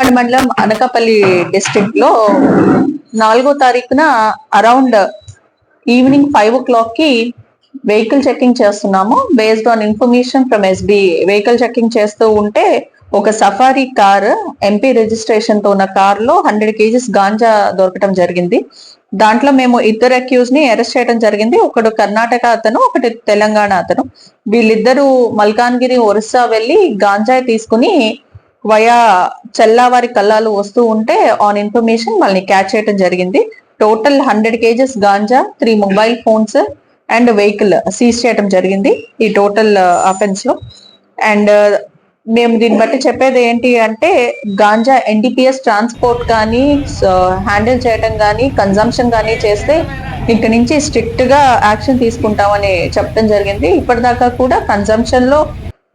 మండలం అనకాపల్లి డిస్ట్రిక్ట్లో నాలుగో తారీఖున అరౌండ్ ఈవినింగ్ ఫైవ్ ఓ క్లాక్కి వెహికల్ చెకింగ్ చేస్తున్నాము. Based on information from SB vehicle checking చేస్తూ ఉంటే ఒక సఫారీ కార్ ఎంపీ రిజిస్ట్రేషన్తో ఉన్న కార్లో హండ్రెడ్ కేజీస్ గాంజా దొరకటం జరిగింది. దాంట్లో మేము ఇద్దరు అక్యూజ్ని అరెస్ట్ చేయడం జరిగింది. ఒకడు కర్ణాటక అతను ఒకటి తెలంగాణ అతను. వీళ్ళిద్దరూ మల్కాన్గిరి ఒరిస్సా వెళ్ళి గాంజా తీసుకుని వయా చెల్లావారి కల్లాలు వస్తూ ఉంటే ఆన్ ఇన్ఫర్మేషన్ వాళ్ళని క్యాచ్ చేయడం జరిగింది. Total hundred KGs ganja three mobile phones and vehicle seize చేయడం జరిగింది ఈ టోటల్ అఫెన్స్ uh, లో. అండ్ uh, మేము దీన్ని బట్టి చెప్పేది ఏంటి అంటే గాంజా ఎన్డీపీఎస్ ట్రాన్స్పోర్ట్ కానీ uh, హ్యాండిల్ చేయడం కానీ కన్జంప్షన్ కానీ చేస్తే ఇక్కడి నుంచి స్ట్రిక్ట్గా యాక్షన్ తీసుకుంటామని చెప్పడం జరిగింది. ఇప్పటిదాకా కూడా కన్జంప్షన్లో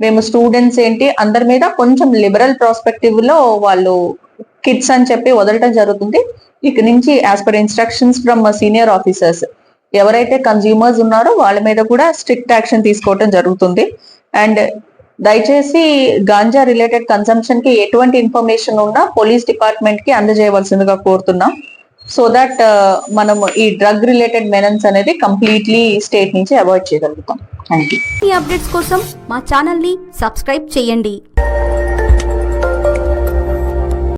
మేము స్టూడెంట్స్ ఏంటి అందరి మీద కొంచెం లిబరల్ ప్రాస్పెక్టివ్లో వాళ్ళు కిడ్స్ అని చెప్పి వదలటం జరుగుతుంది. ఇక నుంచి as per instructions from senior officers ఎవరైతే కన్జ్యూమర్స్ ఉన్నారో వాళ్ళ మీద కూడా స్ట్రిక్ట్ యాక్షన్ తీసుకోవటం జరుగుతుంది. అండ్ దయచేసి గాంజా రిలేటెడ్ కన్సంప్షన్కి ఎటువంటి ఇన్ఫర్మేషన్ ఉన్నా పోలీస్ డిపార్ట్మెంట్కి అందజేయవలసిందిగా కోరుతున్నాం. సో దట్ మనం ఈ డ్రగ్ రిలేటెడ్ మెనన్స్ అనేది కంప్లీట్లీ స్టేట్ నుంచి అవాయిడ్ చేయగలుగుతాం. థ్యాంక్ యూ ఈ అప్డేట్స్ కోసం మా ఛానల్ని సబ్స్క్రైబ్ చేయండి.